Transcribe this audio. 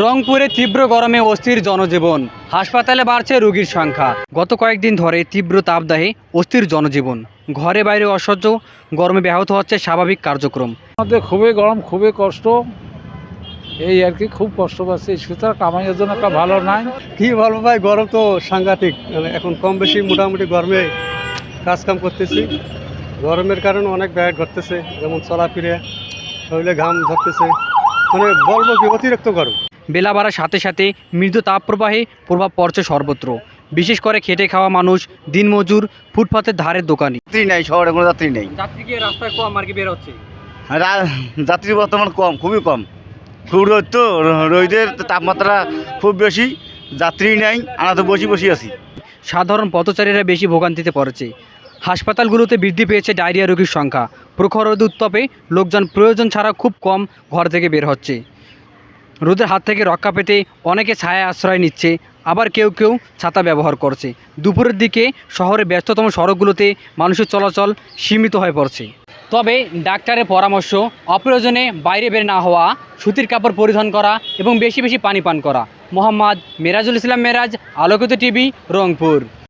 রংপুরে তীব্র গরমে অস্থির জনজীবন। হাসপাতালে বাড়ছে রোগীর সংখ্যা। গত কয়েকদিন ধরে তীব্র তাপদাহে অস্থির জনজীবন। ঘরে বাইরে অসহ্য গরমে ব্যাহত হচ্ছে স্বাভাবিক কার্যক্রম। আমাদের খুবই গরম খুবই কষ্ট। এই আর কি খুব কষ্ট পাচ্ছি। সুতরাং কামাইয়ের জন্য একটা ভালো নাই। কি বলব ভাই গরম তো সাংঘাতিক। মানে এখন কম বেশি মোটামুটি গরমে কাজ কাম করতেছি। গরমের কারণে অনেক ব্যাগ ঘটতেছে যেমন চলাফিরে শরীরে ঘাম ধরতেছে মানে বলব কি অতিরিক্ত গরম। বেলা বাড়ার সাথে সাথে মৃদু তাপপ্রবাহে প্রভাব পড়ছে সর্বত্র। বিশেষ করে খেটে খাওয়া মানুষ দিনমজুর ফুটপাতের ধারের দোকানি। যাত্রী নেই শহরে কোনো যাত্রী নেই। যাত্রীকে রাস্তায় কম আর কি বের হচ্ছে? রা- যাত্রী বর্তমান কম খুবই কম। খুব রোদ তো রোদের তাপমাত্রা খুব বেশি যাত্রী নেই আমরা তো বসি বসি আছি। সাধারণ পথচারীরা বেশি ভোগান্তিতে পড়েছে। হাসপাতালগুলোতে বৃদ্ধি পেয়েছে ডায়রিয়া রোগীর সংখ্যা। প্রখর রোদ উত্তাপে লোকজন প্রয়োজন ছাড়া খুব কম ঘর থেকে বের হচ্ছে। রোদের হাত থেকে রক্ষা পেতে অনেকে ছায়া আশ্রয় নিচ্ছে, আবার কেউ কেউ ছাতা ব্যবহার করছে। দুপুরের দিকে শহরের ব্যস্ততম সড়কগুলোতে মানুষের চলাচল সীমিত হয়ে পড়ছে। তবে ডাক্তারের পরামর্শ, অপ্রয়োজনে বাইরে বের না হওয়া, সুতির কাপড় পরিধান করা এবং বেশি বেশি পানি পান করা। মোহাম্মদ মেরাজুল ইসলাম মেরাজ, আলোকিত টিভি, রংপুর।